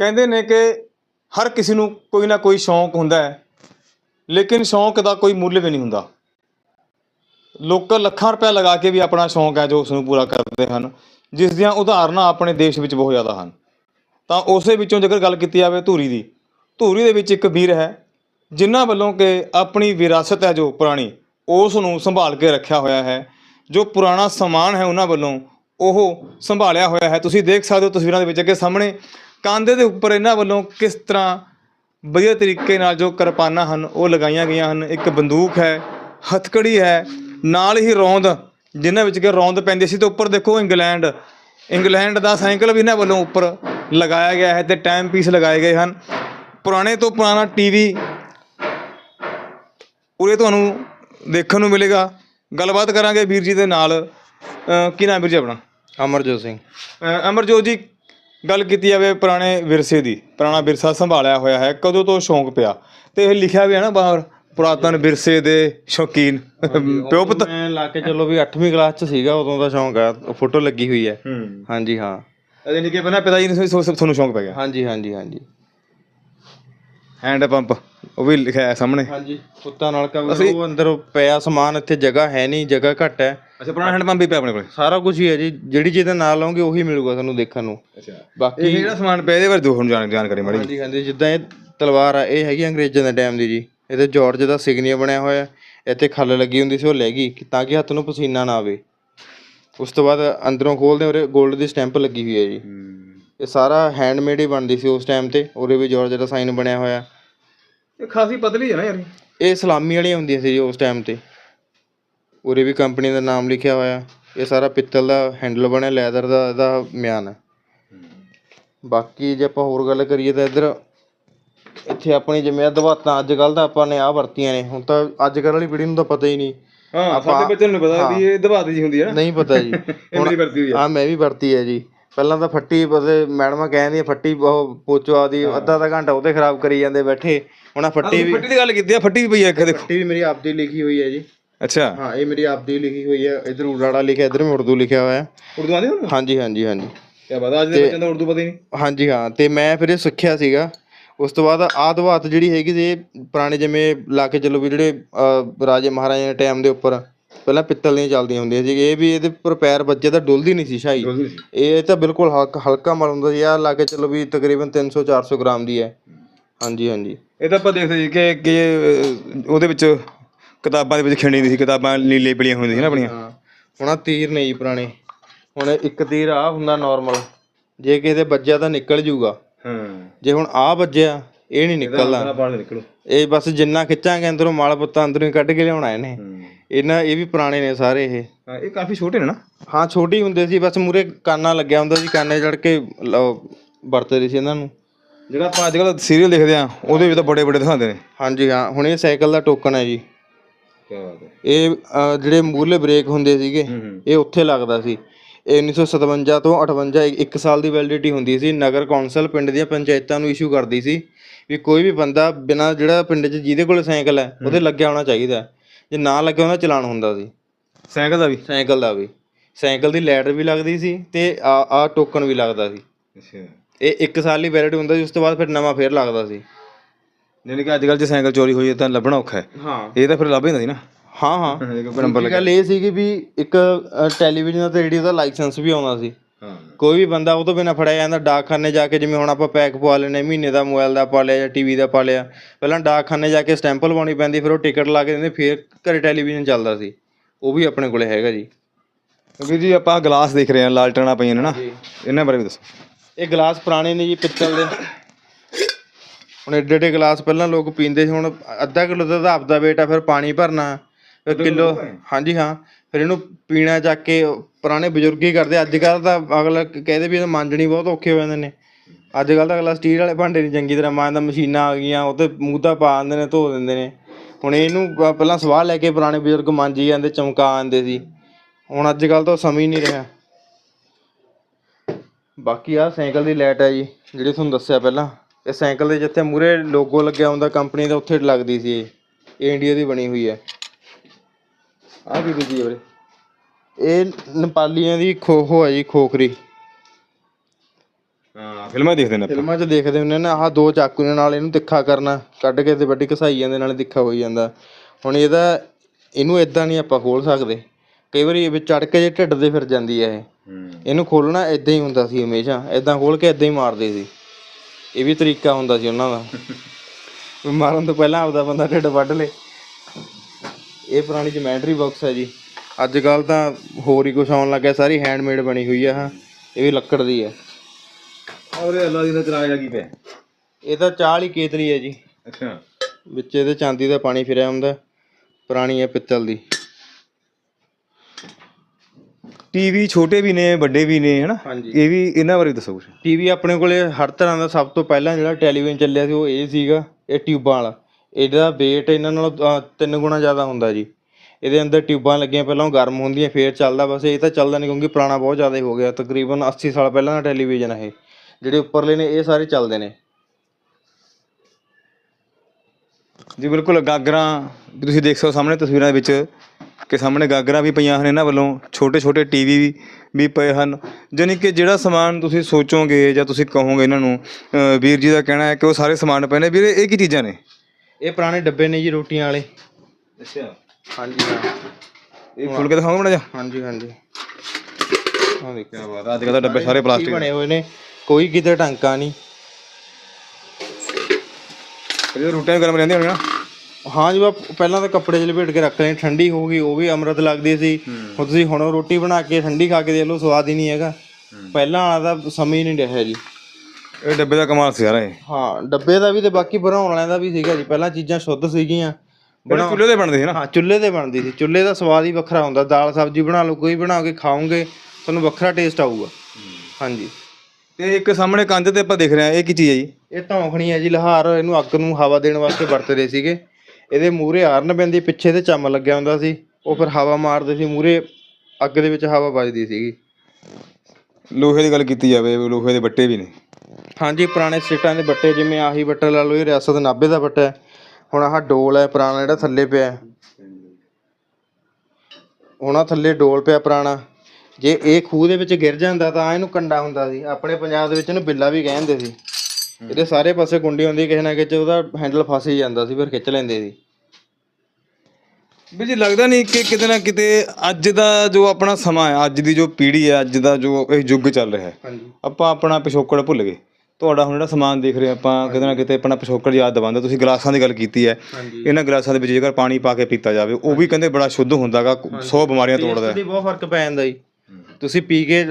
ਕਹਿੰਦੇ ਨੇ ਕਿ ਹਰ ਕਿਸੇ ਨੂੰ ਕੋਈ ਨਾ ਕੋਈ ਸ਼ੌਂਕ ਹੁੰਦਾ ਹੈ, ਲੇਕਿਨ ਸ਼ੌਂਕ ਦਾ ਕੋਈ ਮੁੱਲ ਵੀ ਨਹੀਂ ਹੁੰਦਾ। ਲੋਕ ਲੱਖਾਂ ਰੁਪਏ ਲਗਾ ਕੇ ਵੀ ਆਪਣਾ ਸ਼ੌਂਕ ਹੈ ਜੋ ਉਸ ਨੂੰ ਪੂਰਾ ਕਰਦੇ ਹਨ, ਜਿਸ ਦੀਆਂ ਉਦਾਹਰਨਾਂ ਆਪਣੇ ਦੇਸ਼ ਵਿੱਚ ਬਹੁਤ ਜ਼ਿਆਦਾ ਹਨ। ਤਾਂ ਉਸੇ ਵਿੱਚੋਂ ਜੇਕਰ ਗੱਲ ਕੀਤੀ ਜਾਵੇ ਧੂਰੀ ਦੀ, ਧੂਰੀ ਦੇ ਵਿੱਚ ਇੱਕ ਵੀਰ ਹੈ, ਜਿਨ੍ਹਾਂ ਵੱਲੋਂ ਕਿ ਆਪਣੀ ਵਿਰਾਸਤ ਹੈ ਜੋ ਪੁਰਾਣੀ ਉਸ ਨੂੰ ਸੰਭਾਲ ਕੇ ਰੱਖਿਆ ਹੋਇਆ ਹੈ। ਜੋ ਪੁਰਾਣਾ ਸਮਾਨ ਹੈ ਉਹਨਾਂ ਵੱਲੋਂ ਉਹ ਸੰਭਾਲਿਆ ਹੋਇਆ ਹੈ। ਤੁਸੀਂ ਦੇਖ ਸਕਦੇ ਹੋ ਤਸਵੀਰਾਂ ਦੇ ਵਿੱਚ ਕਿ ਸਾਹਮਣੇ ਕਾਂਦੇ ਦੇ ਉੱਪਰ ਇਹਨਾਂ ਵੱਲੋਂ ਕਿਸ ਤਰ੍ਹਾਂ ਵਧੀਆ ਤਰੀਕੇ ਨਾਲ ਜੋ ਕਿਰਪਾਨਾਂ ਹਨ ਉਹ ਲਗਾਈਆਂ ਗਈਆਂ ਹਨ। ਇੱਕ ਬੰਦੂਕ ਹੈ ਹਥਕੜੀ ਹੈ ਨਾਲ ਹੀ ਰੌਂਦ ਜਿਨ੍ਹਾਂ ਵਿੱਚ ਕਿ ਰੌਂਦ ਪੈਂਦੀ ਸੀ। ਤੇ ਉੱਪਰ ਦੇਖੋ ਇੰਗਲੈਂਡ ਇੰਗਲੈਂਡ ਦਾ ਸਾਈਕਲ ਵੀ ਇਹਨਾਂ ਵੱਲੋਂ ਉੱਪਰ ਲਗਾਇਆ ਗਿਆ ਹੈ ਤੇ ਟਾਈਮ ਪੀਸ ਲਗਾਏ ਗਏ ਹਨ। ਪੁਰਾਣੇ ਤੋਂ ਪੁਰਾਣਾ ਟੀਵੀ ਉਰੇ ਤੁਹਾਨੂੰ ਦੇਖਣ ਨੂੰ ਮਿਲੇਗਾ। ਗੱਲਬਾਤ ਕਰਾਂਗੇ ਵੀਰ ਜੀ ਦੇ ਨਾਲ। ਕੀ ਨਾਮ ਵੀਰ ਜੀ ਆਪਣਾ? ਅਮਰਜੋਤ ਸਿੰਘ। ਅਮਰਜੋਤ ਜੀ ਗੱਲ ਕੀਤੀ ਜਾਵੇ ਪੁਰਾਣੇ ਵਿਰਸੇ ਦੀ ਪੁਰਾਣਾ ਵਿਰਸਾ ਸੰਭਾਲਿਆ ਹੋਇਆ ਹੈ ਕਦੋਂ ਤੋਂ ਸ਼ੌਂਕ ਪਿਆ? ਤੇ ਇਹ ਲਿਖਿਆ ਵੀ ਹੈ ਨਾ ਬਾਹਰ ਪੁਰਾਤਨ ਵਿਰਸੇ ਦੇ ਸ਼ੌਕੀਨ ਪਿਓ ਪੁੱਤ। ਮੈਂ ਲਾ ਕੇ ਚੱਲੋ ਵੀ 8ਵੀਂ ਕਲਾਸ ਚ ਸੀਗਾ ਉਦੋਂ ਦਾ ਸ਼ੌਂਕ ਆ ਫੋਟੋ ਲੱਗੀ ਹੋਈ ਹੈ। ਹਾਂਜੀ ਹਾਂ। ਅਜੇ ਨਿੱਕੇ ਪਹਿਲਾਂ ਪਿਤਾ ਜੀ ਨੇ ਤੁਹਾਨੂੰ ਸ਼ੌਂਕ ਪੈ ਗਿਆ। ਹਾਂਜੀ ਹਾਂਜੀ ਹਾਂਜੀ। ਹੈਂਡ ਪੰਪ ਉਹ ਵੀ ਲਿਖਿਆ ਹੈ ਸਾਹਮਣੇ। ਹਾਂਜੀ ਕੁੱਤਾ ਨਾਲ ਕਾ ਉਹ ਅੰਦਰ ਪਿਆ ਸਮਾਨ ਇੱਥੇ ਜਗ੍ਹਾ ਹੈ ਨਹੀਂ ਜਗ੍ਹਾ ਘੱਟ ਹੈ। ਅੱਛਾ ਪੁਰਾਣਾ ਹੈਂਡ ਪੰਪ ਵੀ ਪਿਆ ਆਪਣੇ ਕੋਲੇ। ਸਾਰਾ ਕੁਝ ਹੀ ਹੈ ਜੀ। ਜਿਹੜੀ ਚੀਜ਼ ਦਾ ਨਾਂ ਲਾਉਂਗੇ ਉਹੀ ਮਿਲੂਗਾ ਤੁਹਾਨੂੰ ਦੇਖਣ ਨੂੰ। ਅੱਛਾ। ਬਾਕੀ ਇਹ ਜਿਹੜਾ ਸਮਾਨ ਪਿਆ ਇਹਦੇ ਬਾਰੇ ਦੋ ਹੁਣ ਜਾਣ ਜਾਣਕਾਰੀ ਮੜੀ ਹਾਂਜੀ ਹਾਂਜੀ। ਜਿੱਦਾਂ ਇਹ ਤਲਵਾਰ ਆ ਇਹ ਹੈਗੀ ਅੰਗਰੇਜ਼ਾਂ ਦੇ ਟਾਈਮ ਦੀ ਜੀ। ਇਹਦੇ ਜਾਰਜ ਦਾ ਸਿਗਨੀਆ ਬਣਿਆ ਹੋਇਆ ਇੱਥੇ ਖੱਲ ਲੱਗੀ ਹੁੰਦੀ ਸੀ ਉਹ ਲੈ ਗਈ ਕਿ ਤਾਂ ਕਿ ਹੱਥ ਨੂੰ ਪਸੀਨਾ ਨਾ ਆਵੇ। ਉਸ ਤੋਂ ਬਾਅਦ ਅੰਦਰੋਂ ਖੋਲਦੇ ਉਰੇ 골ਡ ਦੀ ਸਟੈਂਪ ਲੱਗੀ ਹੋਈ ਹੈ ਜੀ। ਇਹ ਸਾਰਾ ਹੈਂਡਮੇਡ ਹੀ ਬਣਦੀ ਸੀ ਉਸ ਟਾਈਮ ਤੇ। ਉਰੇ ਵੀ ਜਾਰਜ ਦਾ ਸਾਈਨ ਬਣਿਆ ਹੋਇਆ। ਇਹ ਖਾਸੀ ਪਤਲੀ ਹੈ ਨਾ ਯਾਰ। ਇਹ ਸਲਾਮੀ ਵਾਲੀਆਂ ਹੁੰਦੀਆਂ ਸੀ ਜੀ ਉਸ ਟਾਈਮ ਤੇ। ਉਰੇ ਵੀ ਕੰਪਨੀ ਦਾ ਨਾਮ ਲਿਖਿਆ ਹੋਇਆ। ਇਹ ਸਾਰਾ ਪਿੱਤਲ ਦਾ ਹੈਂਡਲ ਬਣਿਆ ਲੈਦਰ ਦਾ ਇਹਦਾ ਮਿਆਨ ਹੈ। ਬਾਕੀ ਜੇ ਆਪਾਂ ਹੋਰ ਗੱਲ ਕਰੀਏ ਤਾਂ ਇੱਧਰ ਇੱਥੇ ਆਪਣੀ ਜਿਵੇਂ ਆਹ ਦਵਾਤਾਂ ਅੱਜ ਕੱਲ ਤਾਂ ਆਪਾਂ ਨੇ ਆਹ ਵਰਤੀਆਂ ਨੇ। ਹੁਣ ਤਾਂ ਅੱਜ ਕੱਲ ਵਾਲੀ ਪੀੜ੍ਹੀ ਨੂੰ ਤਾਂ ਪਤਾ ਹੀ ਨਹੀਂ। ਹਾਂ ਸਾਡੇ ਬੱਚਿਆਂ ਨੂੰ ਪਤਾ ਵੀ ਇਹ ਦਬਾਤੀ ਜੀ ਹੁੰਦੀ ਹੈ ਨਹੀਂ ਪਤਾ ਜੀ। ਇਹ ਮੇਰੀ ਵਰਤੀ ਹੋਈ ਹੈ ਆ ਮੈਂ ਵੀ ਵਰਤੀ ਹੈ ਜੀ। ਪਹਿਲਾਂ ਤਾਂ ਫੱਟੀ ਬਦੇ ਮੈਡਮਾਂ ਕਹਿੰਦੀਆਂ ਫੱਟੀ ਉਹ ਪੋਚੋ ਆਦੀ ਅੱਧਾ ਅੱਧਾ ਘੰਟਾ ਉਹਤੇ ਖਰਾਬ ਕਰੀ ਜਾਂਦੇ ਬੈਠੇ। ਹੁਣ ਫੱਟੀ ਵੀ ਫੱਟੀ ਦੀ ਗੱਲ ਕੀਤੀ ਆ ਫੱਟੀ ਵੀ ਪਈ ਹੈ ਇੱਕ ਦੇਖੋ ਫੱਟੀ ਵੀ ਮੇਰੀ ਆਪਦੀ ਲਿਖੀ ਹੋਈ ਹੈ ਜੀ। ਅੱਛਾ। ਹਾਂ ਇਹ ਮੇਰੀ ਆਪਦੀ ਲਿਖੀ ਹੋਈ ਹੈ। ਇਧਰ ਉੜਾੜਾ ਲਿਖਿਆ ਇਧਰ ਮੈਂ ਉਰਦੂ ਲਿਖਿਆ ਹੋਇਆ। ਹੈ ਉਰਦੂ ਆਉਂਦੀ ਤੁਹਾਨੂੰ ਹਾਂਜੀ ਹਾਂਜੀ ਹਾਂਜੀ। ਕੀ ਪਤਾ ਅੱਜ ਦੇ ਬੱਚਿਆਂ ਨੂੰ ਉਰਦੂ ਪਤਾ ਹੀ ਨਹੀਂ। ਹਾਂਜੀ ਹਾਂ ਤੇ ਮੈਂ ਫਿਰ ਇਹ ਸਿੱਖਿਆ ਸੀਗਾ। ਉਸ ਤੋਂ ਬਾਅਦ ਆਦਵਾਤ ਜਿਹੜੀ ਹੈਗੀ ਸੀ ਇਹ ਪੁਰਾਣੇ ਜਿਵੇਂ ਲਾ ਕੇ ਚੱਲੋ ਵੀ ਜਿਹੜੇ ਅਹ, ਰਾਜੇ ਮਹਾਰਾਜੇ ਦੇ ਟਾਈਮ ਦੇ ਉੱਪਰ ਪਹਿਲਾਂ ਪਿੱਤਲ ਦੀਆਂ ਚੱਲਦੀਆਂ ਹੁੰਦੀਆਂ ਸੀ ਇਹ ਵੀ ਇਹਦੇ ਉੱਪਰ ਪੈਰ ਵੱਜੇ ਤਾਂ ਡੁੱਲਦੀ ਨਹੀਂ ਸੀ ਸ਼ਾਈ ਇਹ ਤਾਂ ਬਿਲਕੁਲ ਹਲਕਾ ਹਲਕਾ ਮਲ ਹੁੰਦਾ ਸੀ। ਆ ਲਾ ਕੇ ਚੱਲੋ ਵੀ ਤਕਰੀਬਨ 300 400 ਗ੍ਰਾਮ ਦੀ ਹੈ। ਹਾਂਜੀ ਹਾਂਜੀ। ਇਹ ਤਾਂ ਆਪਾਂ ਦੇਖਦੇ ਸੀ ਕਿ ਕਿ ਅਹ, ਉਹਦੇ ਵਿੱਚ ਕਿਤਾਬਾਂ ਦੇ ਵਿੱਚ ਖਿੰਡੀ ਦੀ ਸੀ ਕਿਤਾਬਾਂ ਨੀਲੇ ਪੀਲੀਆਂ ਹੁੰਦੀਆਂ ਸੀ ਨਾ ਆਪਣੀਆਂ। ਹਾਂ ਹੁਣ ਆਹ ਤੀਰ ਨੇ ਜੀ ਪੁਰਾਣੇ। ਹੁਣ ਇੱਕ ਤੀਰ ਆ ਹੁੰਦਾ ਨਾਰਮਲ ਜੇ ਕਿਸੇ ਦੇ ਵੱਜਿਆ ਤਾਂ ਨਿਕਲ ਜੂਗਾ। ਹਾਂ। ਜੇ ਹੁਣ ਆ ਵੱਜਿਆ ਇਹ ਨਹੀਂ ਨਿਕਲਦਾ ਬਾਹਰ ਨਿਕਲੋ। ਇਹ ਬਸ ਜਿੰਨਾ ਖਿੱਚਾਂਗੇ ਅੰਦਰੋਂ ਮਾਲ ਪੁੱਤਾਂ ਅੰਦਰੋਂ ਹੀ ਕੱਢ ਕੇ ਲਿਆਉਣਾ ਇਹਨੇ। ਇਹਨਾਂ ਇਹ ਵੀ ਪੁਰਾਣੇ ਨੇ ਸਾਰੇ ਇਹ। ਹਾਂ ਇਹ ਕਾਫੀ ਛੋਟੇ ਨੇ ਨਾ। ਹਾਂ ਛੋਟੀ ਹੁੰਦੇ ਸੀ ਬਸ ਮੂਰੇ ਕਾਨਾ ਲੱਗਿਆ ਹੁੰਦਾ ਸੀ ਕਾਨੇ ਚੜ ਕੇ ਲ- ਵਰਤਦੇ ਸੀ ਇਹਨਾਂ ਨੂੰ। ਜਿਹੜਾ ਆਪਾਂ ਅੱਜ ਕੱਲ੍ਹ ਸੀਰੀਅਲ ਦੇਖਦੇ ਆ ਉਹਦੇ ਵਿੱਚ ਤਾਂ ਬੜੇ ਬੜੇ ਦਿਖਾਉਂਦੇ ਨੇ। ਹਾਂਜੀ ਹਾਂ ਹੁਣ ਇਹ ਸਾਈਕਲ ਦਾ ਟੋਕਨ ਹੈ ਜੀ। ਬਾਤ ਹੈ ਇਹ ਜਿਹੜੇ ਮੂਰਲੇ ਬ੍ਰੇਕ ਹੁੰਦੇ ਸੀਗੇ ਇਹ ਉੱਥੇ ਲੱਗਦਾ ਸੀ। ਇਹ 1957 ਤੋਂ 58 ਇੱਕ- ਇੱਕ ਸਾਲ ਦੀ ਵੈਲਿਡਿਟੀ ਹੁੰਦੀ ਸੀ। ਨਗਰ ਕੌਂਸਲ ਪਿੰਡ ਦੀਆਂ ਪੰਚਾਇਤਾਂ ਨੂੰ ਇਸ਼ੂ ਕਰਦੀ ਸੀ ਵੀ ਕੋਈ ਵੀ ਬੰਦਾ ਬਿਨਾ ਜਿਹੜਾ ਪਿੰਡ 'ਚ ਜਿਹਦੇ ਕੋਲ ਸਾਈਕਲ ਹੈ ਉਹਦੇ ਲੱਗਿਆ ਹੋਣਾ ਚਾਹੀਦਾ ਜੇ ਨਾ ਲੱਗਿਆ ਉਹਦਾ ਚਲਾਨ ਹੁੰਦਾ ਸੀ। ਸਾਈਕਲ ਦਾ ਵੀ? ਸਾਈਕਲ ਦਾ ਵੀ। ਸਾਈਕਲ ਦੀ ਲੈਟਰ ਵੀ ਲੱਗਦੀ ਸੀ ਤੇ ਆ ਆ ਟੋਕਨ ਵੀ ਲੱਗਦਾ ਸੀ। ਅੱਛਾ। ਇਹ ਇੱਕ ਸਾਲ ਲਈ ਵੈਲਿਡ ਹੁੰਦਾ ਸੀ ਉਸ ਤੋਂ ਬਾਅਦ ਫਿਰ ਨਵਾਂ ਫੇਰ ਲੱਗਦਾ ਸੀ। ਯਾਨੀ ਕਿ ਅੱਜ ਕੱਲ੍ਹ ਜੇ ਸਾਈਕਲ ਚੋਰੀ ਹੋਈ ਹੈ ਤਾਂ ਲੱਭਣਾ ਔਖਾ ਹੈ। ਹਾਂ। ਇਹ ਤਾਂ ਫਿਰ ਲੱਭ ਜਾਂਦਾ ਸੀ ਨਾ। ਹਾਂ ਹਾਂ। ਨੰਬਰ ਦੂਜੀ ਗੱਲ ਇਹ ਸੀ ਕਿ ਵੀ ਇੱਕ ਅ, ਟੈਲੀਵਿਜ਼ਨ ਤੇ ਰੇਡੀਓ ਦਾ ਲਾਇਸੈਂਸ ਵੀ ਆਉਂਦਾ ਸੀ। ਹਾਂ। ਕੋਈ ਵੀ ਬੰਦਾ ਉਹ ਤੋਂ ਬਿਨਾ ਫੜਿਆ ਜਾਂਦਾ ਡਾਕਖਾਨੇ ਜਾ ਕੇ ਜਿਵੇਂ ਹੁਣ ਆਪਾਂ ਪੈਕ ਪਵਾ ਲੈਨੇ ਮਹੀਨੇ ਦਾ ਮੋਬਾਈਲ ਦਾ ਪਾ ਲਿਆ ਜਾਂ ਟੀਵੀ ਦਾ ਪਾ ਲਿਆ। ਪਹਿਲਾਂ ਡਾਕਖਾਨੇ ਜਾ ਕੇ ਸਟੈਂਪ ਲਵਾਉਣੀ ਪੈਂਦੀ ਫਿਰ ਉਹ ਟਿਕਟ ਲਾ ਕੇ ਦਿੰਦੇ ਫਿਰ ਘਰੇ ਟੈਲੀਵਿਜ਼ਨ ਚੱਲਦਾ ਸੀ। ਉਹ ਵੀ ਆਪਣੇ ਕੋਲੇ ਹੈਗਾ ਜੀ। ਵੀਰ ਜੀ ਆਪਾਂ ਗਲਾਸ ਦੇਖ ਰਹੇ ਹਾਂ ਲਾਲਟਣਾ ਪਈਆਂ ਨੇ ਨਾ। ਇਹਨਾਂ ਬਾਰੇ ਵੀ ਦੱਸੋ। ਇਹ ਗਲਾਸ ਪੁਰਾਣੇ ਨੇ ਜੀ ਪਿੱਤਲ ਦੇ। ਹੁਣ ਏਡੇ ਏਡੇ ਗਲਾਸ ਪਹਿਲਾਂ ਲੋਕ ਪੀਂਦੇ ਸੀ ਹੁਣ ਅੱਧਾ ਕਿਲੋ ਦਾ ਤਾਂ ਆਪਦਾ weight ਆ ਫਿਰ ਪਾਣੀ ਭਰਨਾ ਫਿਰ ਕਿਲੋ ਹਾਂਜੀ ਹਾਂ ਫਿਰ ਇਹਨੂੰ ਪੀਣਾ ਚੱਕ ਕੇ ਪੁਰਾਣੇ ਬਜ਼ੁਰਗ ਹੀ ਕਰਦੇ ਅੱਜ ਕੱਲ੍ਹ ਤਾਂ ਅਗਲਾ ਕਹਿੰਦੇ ਵੀ ਇਹ ਮਾਂਜਣੀ ਬਹੁਤ ਔਖੇ ਹੋ ਜਾਂਦੇ ਨੇ। ਅੱਜ ਕੱਲ੍ਹ ਤਾਂ ਅਗਲਾ ਸਟੀਲ ਵਾਲੇ ਭਾਂਡੇ ਨਹੀਂ ਚੰਗੀ ਤਰ੍ਹਾਂ ਮਾਂਜਦਾ ਮਸ਼ੀਨਾਂ ਆ ਗਈਆਂ ਉਹ ਤੇ ਮੂੰਹ ਤਾਂ ਪਾ ਦਿੰਦੇ ਨੇ ਧੋ ਦਿੰਦੇ ਨੇ। ਹੁਣ ਇਹਨੂੰ ਪਹਿਲਾਂ ਸਵਾਹ ਲੈ ਕੇ ਪੁਰਾਣੇ ਬਜ਼ੁਰਗ ਮਾਂਜੀ ਜਾਂਦੇ ਚਮਕਾ ਆਂਦੇ ਸੀ। ਹੁਣ ਅੱਜ ਕੱਲ੍ਹ ਤਾਂ ਸਮਝ ਨਹੀਂ ਰਿਹਾ। ਬਾਕੀ ਆ ਸਾਈਕਲ ਦੀ ਲਾਈਟ ਹੈ ਜੀ ਜਿਹੜੀ ਤੁਹਾਨੂੰ ਦੱਸਿਆ ਪਹਿਲਾਂ। ਇਹ ਸਾਈਕਲ ਦੇ ਜਿੱਥੇ ਮੂਰੇ ਲੋਗੋ ਲੱਗਿਆ ਹੁੰਦਾ ਕੰਪਨੀ ਦਾ ਉੱਥੇ ਲੱਗਦੀ ਸੀ ਇਹ। ਇਹ ਇੰਡੀਆ ਦੀ ਬਣੀ ਹੋਈ ਹੈ। ਆਹ ਕੀ ਬੀਜੀ ਵੀਰੇ? ਇਹ ਨੇਪਾਲੀਆਂ ਦੀ ਖੋਖੋ ਹੈ ਜੀ ਖੋਖਰੀ। ਹਾਂ ਫਿਲਮਾਂ ਦੇਖਦੇ ਨੇ ਆਪਾਂ। ਫਿਲਮਾਂ 'ਚ ਦੇਖਦੇ ਹੁੰਦੇ ਨੇ ਆਹ ਦੋ ਚਾਕੂ ਦੇ ਨਾਲ ਇਹਨੂੰ ਤਿੱਖਾ ਕਰਨਾ ਕੱਢ ਕੇ ਤੇ ਵੱਡੀ ਘਸਾਈਆਂ ਦੇ ਨਾਲ ਤਿੱਖਾ ਹੋਈ ਜਾਂਦਾ। ਹੁਣ ਇਹਦਾ ਇਹਨੂੰ ਇਦਾਂ ਨਹੀਂ ਆਪਾਂ ਖੋਲ ਸਕਦੇ। ਕਈ ਵਾਰੀ ਇਹ ਵਿੱਚ ਚੜ ਕੇ ਜੇ ਢਿੱਡ ਦੇ ਫਿਰ ਜਾਂਦੀ ਹੈ ਇਹ। ਹੂੰ। ਇਹਨੂੰ ਖੋਲਣਾ ਇਦਾਂ ਹੀ ਹੁੰਦਾ ਸੀ ਹਮੇਸ਼ਾ ਇਦਾਂ ਖੋਲ ਕੇ ਇਦਾਂ ਹੀ ਮਾਰਦੇ ਸੀ। ਇਹ ਵੀ ਤਰੀਕਾ ਹੁੰਦਾ ਸੀ ਉਹਨਾਂ ਦਾ। ਵੀ ਮਾਰਨ ਤੋਂ ਪਹਿਲਾਂ ਆਪਦਾ ਬੰਦਾ ਢਿੱਡ ਵੱਢ ਲੇ। ਇਹ ਪੁਰਾਣੀ ਜਮੈਟਰੀ ਬਾਕਸ ਹੈ ਜੀ। ਅੱਜ ਕੱਲ ਤਾਂ ਹੋਰ ਹੀ ਕੁਝ ਆਉਣ ਲੱਗਿਆ ਸਾਰੀ ਹੈਂਡਮੇਡ ਬਣੀ ਹੋਈ ਆ ਹਾਂ। ਇਹ ਵੀ ਲੱਕੜ ਦੀ ਹੈ। ਔਰ ਅੱਲਾ ਦੀ ਦਾ ਚਰਾਗ ਕੀ ਪਿਆ? ਇਹ ਤਾਂ ਚਾਲ ਹੀ ਕੇਤਲੀ ਹੈ ਜੀ। ਅੱਛਾ। ਵਿੱਚ ਇਹਦੇ ਚਾਂਦੀ ਦਾ ਪਾਣੀ ਫਿਰਿਆ ਹੁੰਦਾ ਪੁਰਾਣੀ ਹੈ ਪਿੱਤਲ ਦੀ। ਟੀਵੀ ਛੋਟੇ ਵੀ ਨੇ ਵੱਡੇ ਵੀ ਨੇ ਹਨਾ? ਹਾਂਜੀ। ਇਹ ਵੀ ਇਹਨਾਂ ਬਾਰੇ ਦੱਸੋ ਕੁਛ। ਟੀਵੀ ਆਪਣੇ ਕੋਲੇ ਹਰ ਤਰ੍ਹਾਂ ਦਾ ਸਭ ਤੋਂ ਪਹਿਲਾਂ ਜਿਹੜਾ ਟੈਲੀਵਿਜ਼ਨ ਚੱਲਿਆ ਸੀ ਉਹ ਇਹ ਸੀਗਾ ਇਹ ਟਿਊਬਾਂ ਵਾਲਾ। ਇਹਦਾ weight ਇਹਨਾਂ ਨਾਲੋਂ ਅਹ, ਤਿੰਨ ਗੁਣਾ ਜ਼ਿਆਦਾ ਹੁੰਦਾ ਜੀ। ਇਹਦੇ ਅੰਦਰ ਟਿਊਬਾਂ ਲੱਗੀਆਂ ਪਹਿਲਾਂ ਉਹ ਗਰਮ ਹੁੰਦੀਆਂ ਫੇਰ ਚੱਲਦਾ ਬਸ ਇਹ ਤਾਂ ਚੱਲਦਾ ਨਹੀਂ ਕਿਉਂਕਿ ਪੁਰਾਣਾ ਬਹੁਤ ਜ਼ਿਆਦਾ ਹੀ ਹੋ ਗਿਆ। ਤਕਰੀਬਨ 80 ਸਾਲ ਪਹਿਲਾਂ ਦਾ ਟੈਲੀਵਿਜ਼ਨ ਹੈ ਇਹ। ਜਿਹੜੇ ਉੱਪਰਲੇ ਨੇ ਇਹ ਸਾਰੇ ਚੱਲਦੇ ਨੇ। ਜੀ ਬਿਲਕੁਲ ਗਾਗਰਾਂ ਵੀ ਤੁਸੀਂ ਦੇਖ ਸਕਦੇ ਹੋ ਸਾਹਮਣੇ ਤਸਵੀਰਾਂ ਦੇ ਵਿੱਚ। ਕਿ ਸਾਹਮਣੇ ਗਾਗਰਾਂ ਵੀ ਪਈਆਂ ਹਨ ਇਹਨਾਂ ਵੱਲੋਂ ਛੋਟੇ ਛੋਟੇ ਟੀਵੀ ਵੀ ਪਏ ਹਨ। ਜਾਣੀ ਕਿ ਜਿਹੜਾ ਸਮਾਨ ਤੁਸੀਂ ਸੋਚੋਗੇ ਜਾਂ ਤੁਸੀਂ ਕਹੋਗੇ ਇਹਨਾਂ ਨੂੰ ਵੀਰ ਜੀ ਦਾ ਕਹਿਣਾ ਹੈ ਕਿ ਉਹ ਸਾਰੇ ਸਮਾਨ ਪਏ ਨੇ। ਵੀਰੇ ਇਹ ਕੀ ਚੀਜ਼ਾਂ ਨੇ? ਇਹ ਪੁਰਾਣੇ ਡੱਬੇ ਨੇ ਜੀ ਰੋਟੀਆਂ ਵਾਲੇ। ਅੱਛਾ। ਹਾਂਜੀ ਹਾਂ। ਇਹ ਖੋਲ ਕੇ ਦਿਖਾਓਗੇ ਮੜਾ ਜਾ ਹਾਂਜੀ ਹਾਂਜੀ। ਆਹ ਦੇਖੋ। ਕੀ ਬਾਤ ਅੱਜ ਕੱਲ੍ਹ ਤਾਂ ਡੱਬੇ ਸਾਰੇ ਪਲਾਸਟਿਕ ਬਣੇ ਹੋਏ ਨੇ? ਕੋਈ ਕਿਤੇ ਟਾਂਕਾ ਨਹੀਂ। ਇਹ ਰੋਟੀਆਂ ਗਰਮ ਰਹਿੰਦੀਆਂ ਹੋਣਗੀਆਂ ਹਾਂ ਜੀ ਬਾ ਪਹਿਲਾਂ ਤਾਂ ਕੱਪੜੇ 'ਚ ਲਪੇਟ ਕੇ ਰੱਖ ਲੈਣੀ ਠੰਡੀ ਹੋ ਗਈ ਉਹ ਵੀ ਅੰਮ੍ਰਿਤ ਲੱਗਦੀ ਸੀ। ਹੁਣ ਤੁਸੀਂ ਹੁਣ ਰੋਟੀ ਬਣਾ ਕੇ ਠੰਡੀ ਖਾ ਕੇ ਦੇਖ ਲਓ ਸਵਾਦ ਹੀ ਨਹੀਂ ਹੈਗਾ। ਪਹਿਲਾਂ ਵਾਲਾ ਤਾਂ ਸਮਝ ਹੀ ਨਹੀਂ ਰਿਹਾ ਜੀ। ਇਹ ਡੱਬੇ ਦਾ ਕਮਾਲ ਸੀ ਯਾਰ ਇਹ। ਹਾਂ ਡੱਬੇ ਦਾ ਵੀ ਤੇ ਬਾਕੀ ਬਣਾਉਣ ਵਾਲਿਆਂ ਦਾ ਵੀ ਸੀਗਾ ਜੀ। ਪਹਿਲਾਂ ਚੀਜ਼ਾਂ ਸ਼ੁੱਧ ਸੀਗੀਆਂ। ਬੜੇ ਚੁੱਲ੍ਹੇ ਦੇ ਬਣਦੇ ਸੀ ਨਾ। ਹਾਂ ਚੁੱਲ੍ਹੇ ਤੇ ਬਣਦੀ ਸੀ। ਚੁੱਲ੍ਹੇ ਦਾ ਸਵਾਦ ਹੀ ਵੱਖਰਾ ਹੁੰਦਾ। ਦਾਲ ਸਬਜ਼ੀ ਬਣਾ ਲਓ ਕੋਈ ਬਣਾ ਕੇ ਖਾਓਗੇ ਤੁਹਾਨੂੰ ਵੱਖਰਾ ਟੇਸਟ ਆਊਗਾ। ਹਾਂਜੀ। ਤੇ ਇੱਕ ਸਾਹਮਣੇ ਕੰਧ ਤੇ ਆਪਾਂ ਦੇਖ ਰਹੇ ਹਾਂ ਇਹ ਕੀ ਚੀਜ਼ ਹੈ ਜੀ? ਇਹ ਧੌਂਖਣੀ ਹੈ ਜੀ ਲਹਾਰ ਇਹਨੂੰ ਅੱਗ ਨੂੰ ਹਵਾ ਦੇਣ ਵਾਸਤੇ ਵਰਤਦੇ ਸੀਗੇ। ਇਹਦੇ ਮੂਹਰੇ ਹਾਰਨ ਪੈਂਦੀ ਪਿੱਛੇ ਤੇ ਚੰਮ ਲੱਗਿਆ ਹੁੰਦਾ ਸੀ। ਉਹ ਫਿਰ ਹਵਾ ਮਾਰਦੇ ਸੀ ਮੂਹਰੇ ਅੱਗ ਦੇ ਵਿੱਚ ਹਵਾ ਵੱਜਦੀ ਸੀਗੀ। ਲੋਹੇ ਦੀ ਗੱਲ ਕੀਤੀ ਜਾਵੇ ਲੋਹੇ ਦੇ ਬੱਟੇ ਵੀ ਨੇ। ਹਾਂਜੀ ਪੁਰਾਣੇ ਸੀਟਾਂ ਦੇ ਬੱਟੇ ਜਿਵੇਂ ਆਹੀ ਬੱਟਾ ਲਾ ਲਓ ਇਹ ਰਿਆਸਤ ਨਾਭੇ ਦਾ ਬੱਟਾ ਹੈ। ਹੁਣ ਆਹ ਡੋਲ ਹੈ ਪੁਰਾਣਾ ਜਿਹੜਾ ਥੱਲੇ ਪਿਆ ਆਹ ਥੱਲੇ ਡੋਲ ਪਿਆ ਪੁਰਾਣਾ। ਜੇ ਇਹ ਖੂਹ ਦੇ ਵਿੱਚ ਗਿਰ ਜਾਂਦਾ ਤਾਂ ਇਹਨੂੰ ਕੰਡਾ ਹੁੰਦਾ ਸੀ। ਆਪਣੇ ਪੰਜਾਬ ਦੇ ਵਿੱਚ ਇਹਨੂੰ ਬਿੱਲਾ ਵੀ ਕਹਿੰਦੇ ਸੀ। ਇਹਦੇ ਸਾਰੇ ਪਾਸੇ ਗੁੰਡੀ ਹੁੰਦੀ ਕਿਸੇ ਨਾ ਕਿਸੇ ਉਹਦਾ ਹੈਂਡਲ ਫਸ ਹੀ ਜਾਂਦਾ ਸੀ ਫਿਰ ਖਿੱਚ ਲੈਂਦੇ ਸੀ। ਵੀ ਜੀ ਲੱਗਦਾ ਨਹੀਂ ਕਿ ਕਿਤੇ ਨਾ ਕਿਤੇ ਅੱਜ ਦਾ ਜੋ ਆਪਣਾ ਸਮਾਂ ਹੈ ਅੱਜ ਦੀ ਜੋ ਪੀੜ੍ਹੀ ਹੈ ਅੱਜ ਦਾ ਜੋ ਇਹ ਯੁੱਗ ਚੱਲ ਰਿਹਾ ਹੈ ਆਪਾਂ ਆਪਣਾ ਪਿਛੋਕੜ ਭੁੱਲ ਗਏ। ਤੁਹਾਡਾ ਹੁਣ ਜਿਹੜਾ ਸਮਾਨ ਦੇਖ ਰਹੇ ਆਪਾਂ ਕਿਤੇ ਨਾ ਕਿਤੇ ਆਪਣਾ ਪਿਛੋਕੜ ਯਾਦ ਦਵਾਉਂਦਾ ਤੁਸੀਂ ਗਲਾਸਾਂ ਦੀ ਗੱਲ ਕੀਤੀ ਹੈ ਇਹਨਾਂ ਗਲਾਸਾਂ ਦੇ ਵਿੱਚ ਜੇਕਰ ਪਾਣੀ ਪਾ ਕੇ ਪੀਤਾ ਜਾਵੇ ਉਹ ਵੀ ਕਹਿੰਦੇ ਬੜਾ ਸ਼ੁੱਧ ਹੁੰਦਾਗਾ 100 ਬਿਮਾਰੀਆਂ ਤੋੜਦਾ ਹੈ। ਬਹੁਤ ਫ਼ਰਕ ਪੈ ਜਾਂਦਾ ਜੀ। ਤੁਸੀਂ ਪੀ ਕੇ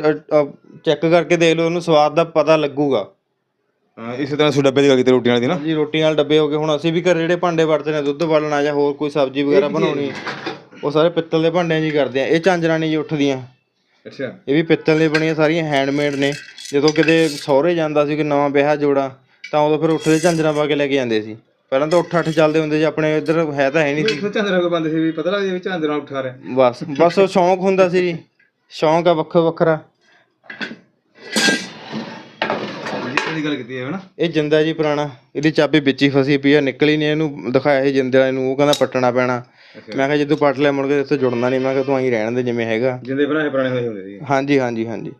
ਚੈੱਕ ਕਰਕੇ ਦੇਖ ਲਓ ਉਹਨੂੰ ਸਵਾਦ ਦਾ ਪਤਾ ਲੱਗੂਗਾ। ਹਾਂ, ਇਸੇ ਤਰ੍ਹਾਂ ਸੁ ਡੱਬੇ ਦੀ ਗੱਲ ਕੀਤੀ ਰੋਟੀਆਂ ਵਾਲੀ ਦੀ ਨਾ। ਜੀ ਰੋਟੀ ਨਾਲ ਡੱਬੇ ਹੋ ਗਏ। ਹੁਣ ਅਸੀਂ ਵੀ ਘਰ ਜਿਹੜੇ ਭਾਂਡੇ ਵਰਤਦੇ ਨੇ ਦੁੱਧ ਬਾਲਣਾ ਜਾਂ ਹੋਰ ਕੋਈ ਸਬਜ਼ੀ ਵਗੈਰਾ ਬਣਾਉਣੀ ਉਹ ਸਾਰੇ ਪਿੱਤਲ ਦੇ ਭਾਂਡਿਆਂ 'ਚ ਹੀ ਕਰਦੇ ਆ। ਇਹ ਝਾਂਜਰਾਂ ਨਹੀਂ ਜੀ ਉੱਠਦੀਆਂ। ਅੱਛਾ। ਇਹ ਵੀ ਪਿੱਤਲ ਦੀਆਂ ਬਣੀਆਂ ਸਾਰੀਆਂ ਹੈਂਡਮੇਡ ਨੇ। ਜਦੋਂ ਕਿਤੇ ਸਹੁਰੇ ਜਾਂਦਾ ਸੀ ਕਿ ਨਵਾਂ ਵਿਆਹ ਜੋੜਾ ਤਾਂ ਉਦੋਂ ਫਿਰ ਉੱਠਦੇ ਝਾਂਜਰਾਂ ਪਾ ਕੇ ਲੈ ਕੇ ਜਾਂਦੇ ਸੀ। ਪਹਿਲਾਂ ਤਾਂ ਉੱਠ ਅੱਠ ਚੱਲਦੇ ਹੁੰਦੇ ਸੀ ਆਪਣੇ ਇੱਧਰ ਹੈ ਤਾਂ ਹੈ ਨਹੀਂ ਸੀ। ਝਾਂਦਰਾ ਕੋਈ ਬੰਦੇ ਸੀ ਵੀ ਪਤਾ ਲੱਗਦਾ ਵੀ ਝਾਂਦਰਾ ਉਠਾ ਰਿਹਾ। ਬਸ ਬਸ ਉਹ ਸ਼ੌਂਕ ਹੁੰਦਾ ਸੀ ਜੀ। ਸ਼ੌਂਕ ਆ ਵੱਖੋ ਵੱਖਰਾ ਜੀ ਦੀ ਗੱਲ ਕੀਤੀ ਹੈ ਨਾ ਇਹ ਜਿੰਦਾ ਜੀ ਪੁਰਾਣਾ ਇਹਦੀ ਚਾਬੀ ਵਿੱਚ ਹੀ ਫਸੀ ਪਈ ਆ ਨਿਕਲੀ ਨਹੀਂ ਇਹਨੂੰ ਦਿਖਾਇਆ ਸੀ ਜਿੰਦੇ ਵਾਲੇ ਨੂੰ ਉਹ ਕਹਿੰਦਾ ਪੱਟਣਾ ਪੈਣਾ। ਮੈਂ ਕਿਹਾ ਜਦੋਂ ਪੱਟ ਲਿਆ ਮੁੜ ਕੇ ਇੱਥੇ ਜੁੜਨਾ ਨਹੀਂ ਮੈਂ ਕਿਹਾ ਤੂੰ ਆਹੀਂ ਰਹਿਣ ਦੇ ਜਿਵੇਂ ਹੈਗਾ। ਜਿੰਦੇ ਬਣਾਏ ਪੁਰਾਣੇ ਹੋਏ ਹੁੰਦੇ ਸੀ ਹਾਂਜੀ ਹਾਂਜੀ ਹਾਂਜੀ।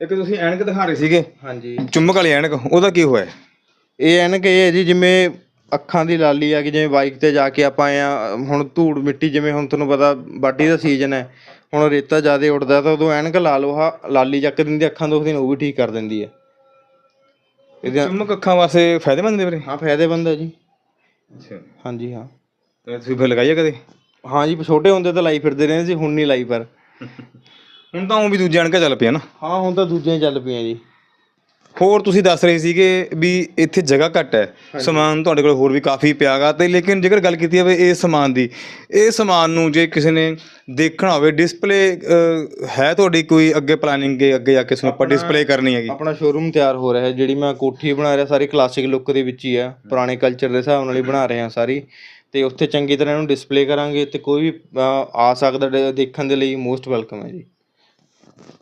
ਇੱਕ ਤੁਸੀਂ ਐਨਕ ਦਿਖਾ ਰਹੇ ਸੀਗੇ? ਹਾਂਜੀ। ਚੁੰਮਕ ਵਾਲੀ ਐਨਕ ਉਹਦਾ ਕੀ ਹੋਇਆ? ਇਹ ਐਨਕ ਇਹ ਹੈ ਜੀ ਜਿਵੇਂ ਅੱਖਾਂ ਦੀ ਲਾਲੀ ਆ ਕਿ ਜਿਵੇਂ ਬਾਈਕ ਤੇ ਜਾ ਕੇ ਆਪਾਂ ਆ ਹੁਣ ਧੂੜ ਮਿੱਟੀ ਜਿਵੇਂ ਹੁਣ ਤੁਹਾਨੂੰ ਪਤਾ ਵਾਢੀ ਦਾ ਸੀਜ਼ਨ ਹੈ। ਹੁਣ ਰੇਤਾ ਜ਼ਿਆਦਾ ਉੱਡਦਾ ਤਾਂ ਉਦੋਂ ਐਨਕ ਲਾ ਹਾ ਲਾਲੀ ਚੱਕ ਦਿੰਦੀ ਅੱਖਾਂ ਦੁਖਦੀਆਂ ਨੇ ਉਹ ਵੀ ਠੀਕ ਕਰ ਦਿੰਦੀ ਹੈ। ਇਹਦੇ ਚੁੰਮਕ ਅੱਖਾਂ ਵਾਸਤੇ ਫਾਇਦੇਮੰਦ ਨੇ ਵੀਰੇ? ਹਾਂ ਫਾਇਦੇਮੰਦ ਹੈ ਜੀ। ਅੱਛਾ। ਹਾਂਜੀ ਹਾਂ। ਤੇ ਤੁਸੀਂ ਫਿਰ ਲਗਾਈਏ ਕਦੇ? ਹਾਂ ਜੀ ਛੋਟੇ ਹੁੰਦੇ ਤਾਂ ਲਾਈ ਫਿਰਦੇ ਰਹਿੰਦੇ ਸੀ ਹੁਣ ਨਹੀਂ ਲਾਈ ਪਰ। ਹੁਣ ਤਾਂ ਉਹ ਵੀ ਦੂਜੇ ਐਨਕਾਂ ਚੱਲ ਪਿਆ ਨਾ। ਹਾਂ ਹੁਣ ਤਾਂ ਦੂਜੀਆਂ ਹੀ ਚੱਲ ਪਈਆਂ ਜੀ। ਹੋਰ ਤੁਸੀਂ ਦੱਸ ਰਹੇ ਸੀਗੇ ਵੀ ਇੱਥੇ ਜਗ੍ਹਾ ਘੱਟ ਹੈ। ਸਮਾਨ ਤੁਹਾਡੇ ਕੋਲ ਹੋਰ ਵੀ ਕਾਫੀ ਪਿਆਗਾ ਤੇ ਲੇਕਿਨ ਜੇਕਰ ਗੱਲ ਕੀਤੀ ਜਾਵੇ ਇਸ ਸਮਾਨ ਦੀ ਇਹ ਸਮਾਨ ਨੂੰ ਜੇ ਕਿਸੇ ਨੇ ਦੇਖਣਾ ਹੋਵੇ ਡਿਸਪਲੇ ਹੈ ਤੁਹਾਡੀ ਕੋਈ ਅੱਗੇ ਪਲਾਨਿੰਗ ਕੇ ਅੱਗੇ ਜਾ ਕੇ ਇਸਨੂੰ ਆਪਾਂ ਡਿਸਪਲੇ ਕਰਨੀ ਹੈਗੀ? ਆਪਣਾ ਸ਼ੋਰੂਮ ਤਿਆਰ ਹੋ ਰਿਹਾ ਹੈ ਜਿਹੜੀ ਮੈਂ ਕੋਠੀ ਬਣਾ ਰਿਹਾ ਸਾਰੀ ਕਲਾਸਿਕ ਲੁੱਕ ਦੇ ਵਿੱਚ ਹੀ ਆ ਪੁਰਾਣੇ ਕਲਚਰ ਦੇ ਹਿਸਾਬ ਨਾਲ ਹੀ ਬਣਾ ਰਹੇ ਹਾਂ ਸਾਰੀ। ਤੇ ਉੱਥੇ ਚੰਗੀ ਤਰ੍ਹਾਂ ਇਹਨੂੰ ਡਿਸਪਲੇ ਕਰਾਂਗੇ ਤੇ ਕੋਈ ਵੀ ਆ ਸਕਦਾ ਦੇਖਣ ਦੇ ਲਈ ਮੋਸਟ ਵੈਲਕਮ ਹੈ ਜੀ।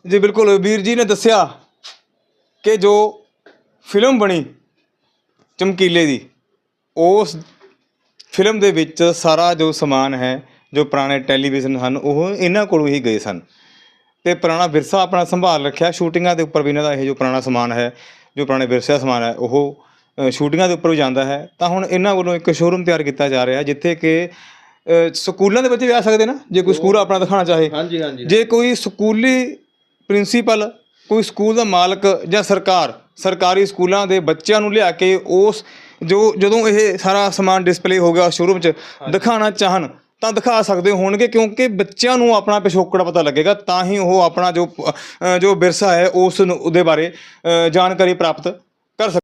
ਜੀ ਬਿਲਕੁਲ ਵੀਰ ਜੀ ਨੇ ਦੱਸਿਆ ਕਿ ਜੋ ਫਿਲਮ ਬਣੀ ਚਮਕੀਲੇ ਦੀ ਉਸ ਫਿਲਮ ਦੇ ਵਿੱਚ ਸਾਰਾ ਜੋ ਸਮਾਨ ਹੈ ਜੋ ਪੁਰਾਣੇ ਟੈਲੀਵਿਜ਼ਨ ਹਨ ਉਹ ਇਹਨਾਂ ਕੋਲੋਂ ਹੀ ਗਏ ਸਨ। ਤੇ ਪੁਰਾਣਾ ਵਿਰਸਾ ਆਪਣਾ ਸੰਭਾਲ ਰੱਖਿਆ। ਸ਼ੂਟਿੰਗਾਂ ਦੇ ਉੱਪਰ ਵੀ ਇਹਨਾਂ ਦਾ ਇਹ ਜੋ ਪੁਰਾਣਾ ਸਮਾਨ ਹੈ ਜੋ ਪੁਰਾਣੇ ਵਿਰਸੇ ਦਾ ਸਮਾਨ ਹੈ ਉਹ ਸ਼ੂਟਿੰਗਾਂ ਦੇ ਉੱਪਰ ਵੀ ਜਾਂਦਾ ਹੈ। ਤਾਂ ਹੁਣ ਇਹਨਾਂ ਵੱਲੋਂ ਇੱਕ ਸ਼ੋਰੂਮ ਤਿਆਰ ਕੀਤਾ ਜਾ ਰਿਹਾ ਜਿੱਥੇ ਕਿ ਸਕੂਲਾਂ ਦੇ ਬੱਚੇ ਵੀ ਆ ਸਕਦੇ ਨਾ ਜੇ ਕੋਈ ਸਕੂਲ ਆਪਣਾ ਦਿਖਾਉਣਾ ਚਾਹੇ। ਹਾਂਜੀ ਹਾਂਜੀ। ਜੇ ਕੋਈ ਸਕੂਲੀ ਪ੍ਰਿੰਸੀਪਲ ਕੋਈ ਸਕੂਲ ਦਾ ਮਾਲਕ ਜਾਂ ਸਰਕਾਰ ਸਰਕਾਰੀ ਸਕੂਲਾਂ ਦੇ ਬੱਚਿਆਂ ਨੂੰ ਲਿਆ ਕੇ ਉਸ ਜੋ ਜਦੋਂ ਇਹ ਸਾਰਾ ਸਮਾਨ ਡਿਸਪਲੇ ਹੋ ਗਿਆ ਸ਼ੋਰੂਮ 'ਚ ਦਿਖਾਉਣਾ ਚਾਹਣ ਤਾਂ ਦਿਖਾ ਸਕਦੇ ਹੋਣਗੇ ਕਿਉਂਕਿ ਬੱਚਿਆਂ ਨੂੰ ਆਪਣਾ ਪਿਛੋਕੜ ਪਤਾ ਲੱਗੇਗਾ ਤਾਂ ਹੀ ਉਹ ਆਪਣਾ ਜੋ ਜੋ ਵਿਰਸਾ ਹੈ ਉਸ ਨੂੰ ਉਹਦੇ ਬਾਰੇ ਜਾਣਕਾਰੀ ਪ੍ਰਾਪਤ ਕਰ ਸਕ